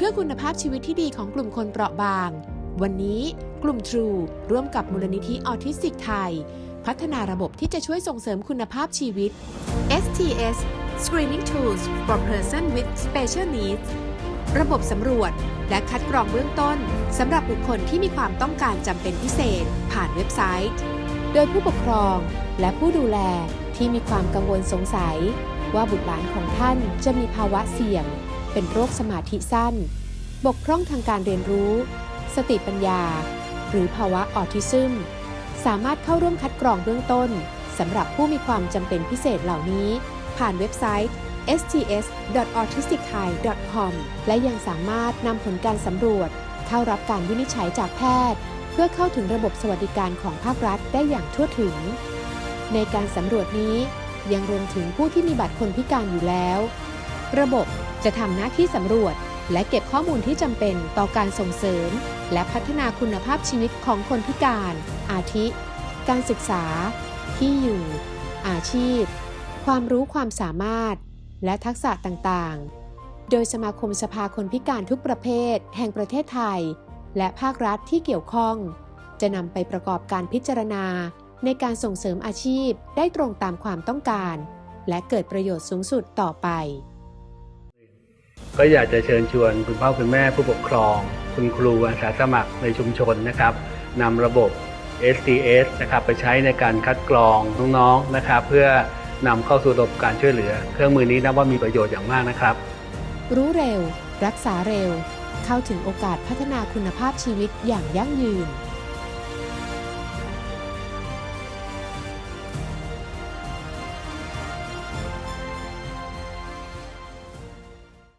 เพื่อคุณภาพชีวิตที่ดีของกลุ่มคนเปราะบาง วันนี้กลุ่ม True ร่วมกับมูลนิธิออทิสติกไทย พัฒนาระบบที่จะช่วยส่งเสริมคุณภาพชีวิต STS Screening Tools for Person with Special Needs ระบบสำรวจและคัดกรองเบื้องต้นสำหรับบุคคลที่มีความต้องการจำเป็นพิเศษ ผ่านเว็บไซต์ โดยผู้ปกครองและผู้ดูแลที่มีความกังวลสงสัย ว่าบุตรหลานของท่านจะมีภาวะเสี่ยง เป็นโรคสมาธิสั้น บกพร่องทางการเรียนรู้ สติปัญญา หรือภาวะออทิซึม สามารถเข้าร่วมคัดกรองเบื้องต้นสำหรับผู้มีความจำเป็นพิเศษเหล่านี้ ผ่านเว็บไซต์ sts.autisticthai.com และยังสามารถนำผลการสำรวจ เข้ารับการวินิจฉัยจากแพทย์ เพื่อเข้าถึงระบบสวัสดิการของภาครัฐได้อย่างทั่วถึง ในการสำรวจนี้ยังรวมถึงผู้ที่มีบัตรคนพิการอยู่แล้ว ระบบจะทำหน้าที่สำรวจ และเก็บข้อมูลที่จำเป็นต่อการส่งเสริม และพัฒนาคุณภาพชีวิตของคนพิการ อาทิ การศึกษา ที่อยู่ อาชีพ ความรู้ความสามารถ และทักษะต่างๆ โดยสมาคมสภาคนพิการทุกประเภท แห่งประเทศไทย และภาครัฐที่เกี่ยวข้อง จะนำไปประกอบการพิจารณาในการส่งเสริมอาชีพได้ตรงตามความต้องการ และเกิดประโยชน์สูงสุดต่อไป ก็อยากจะเชิญชวนคุณพ่อคุณแม่ผู้ปกครอง คุณครูอาสาสมัครในชุมชนนะครับนำระบบ SDS นะครับไปใช้ในการคัดกรองน้องๆนะครับ เพื่อนำเข้าสู่ระบบการช่วยเหลือ เครื่องมือนี้นับว่ามีประโยชน์อย่างมากนะครับ รู้เร็ว รักษาเร็ว เข้าถึงโอกาสพัฒนาคุณภาพชีวิตอย่างยั่งยืน